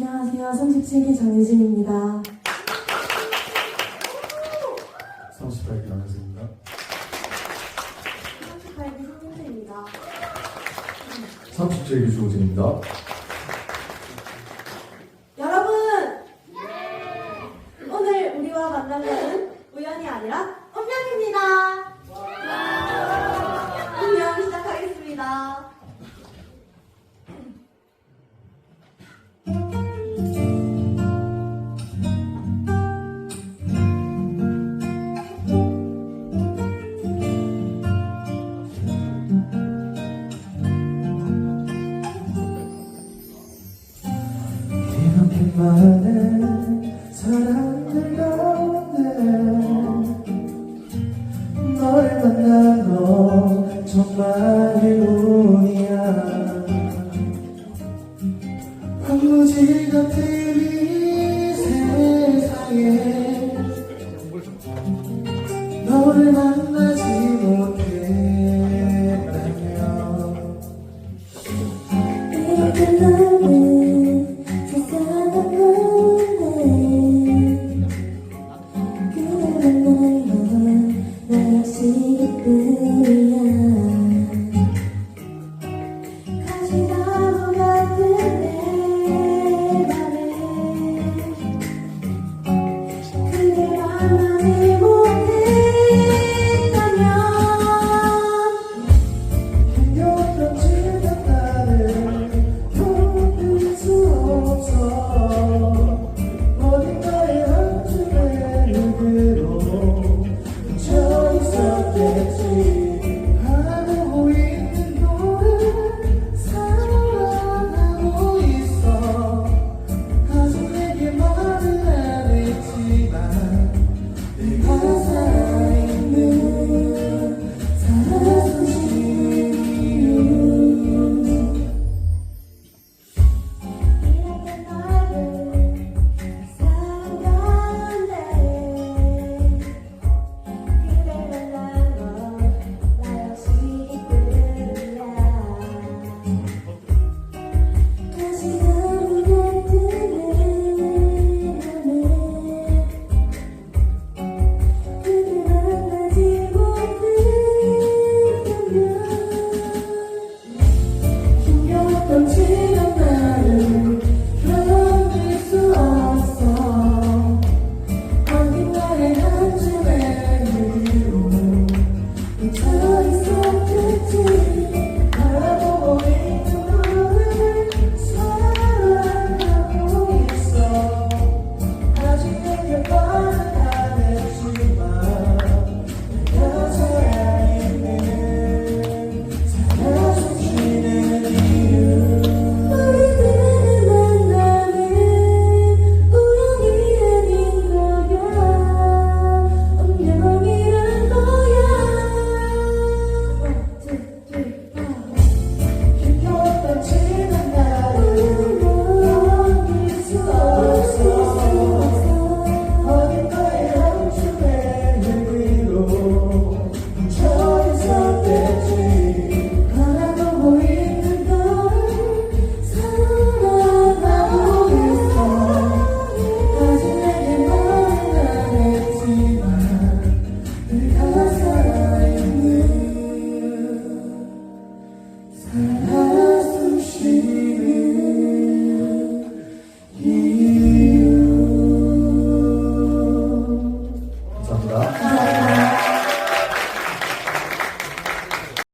안녕하세요. 37기 정유진입니다. 38기 남유진입니다. 38기 송민태입니다. 37기 주호진입니다. 여러분! 네! 오늘 우리와 만난 것은 우연이 아니라 많은 사람들 가운데. 너를 만나고 정말 행운이야. 굳이 같은 이 세상에 너를 만나지 못했다면. 그날